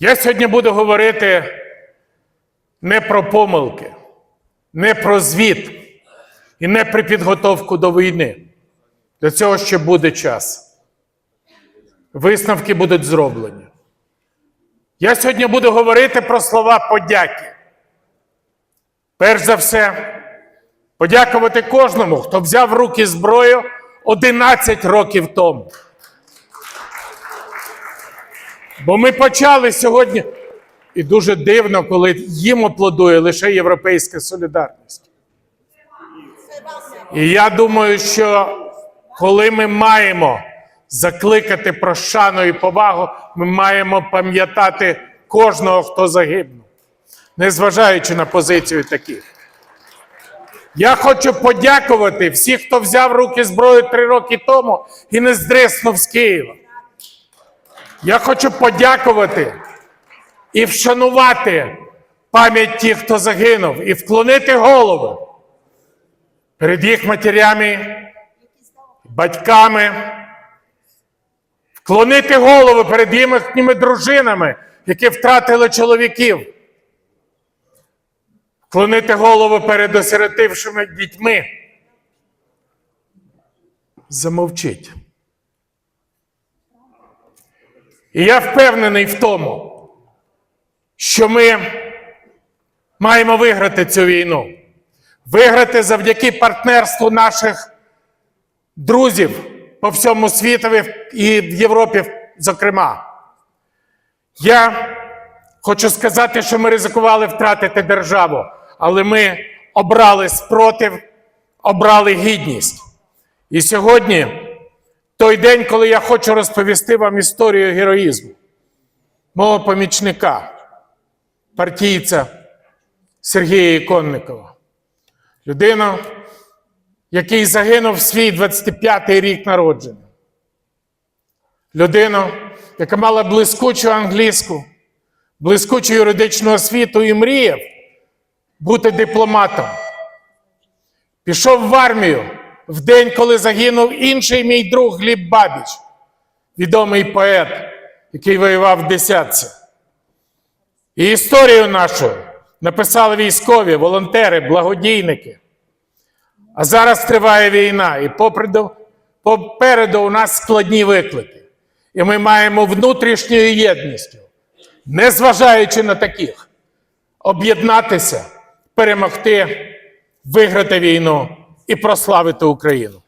Я сьогодні буду говорити не про помилки, не про звіт і не про підготовку до війни. До цього ще буде час. Висновки будуть зроблені. Я сьогодні буду говорити про слова подяки. Перш за все, подякувати кожному, хто взяв в руки зброю 11 років тому. Бо ми почали сьогодні, і дуже дивно, коли їм аплодує лише Європейська солідарність. І я думаю, що коли ми маємо закликати про шану і повагу, ми маємо пам'ятати кожного, хто загинув, незважаючи на позицію таких. Я хочу подякувати всіх, хто взяв руки зброю три роки тому і не здриснув з Києва. Я хочу подякувати і вшанувати пам'ять тих, хто загинув, і вклонити голови перед їх матерями, батьками, вклонити голови перед їхніми дружинами, які втратили чоловіків, вклонити голову перед осиротившими дітьми. Замовчіть. І я впевнений в тому, що ми маємо виграти цю війну. Виграти завдяки партнерству наших друзів по всьому світові і в Європі, зокрема. Я хочу сказати, що ми ризикували втратити державу, але ми обрали спротив, обрали гідність. І сьогодні той день, коли я хочу розповісти вам історію героїзму мого помічника, партійця Сергія Іконникова. Людина, який загинув в свій 25-й рік народження. Людина, яка мала блискучу англійську, блискучу юридичну освіту і мріяв бути дипломатом. Пішов в армію в день, коли загинув інший мій друг Гліб Бабіч, відомий поет, який воював в десятці. І історію нашу написали військові, волонтери, благодійники. А зараз триває війна, і попереду, попереду у нас складні виклики. І ми маємо внутрішньою єдністю, незважаючи на таких, об'єднатися, перемогти, виграти війну і прославити Україну.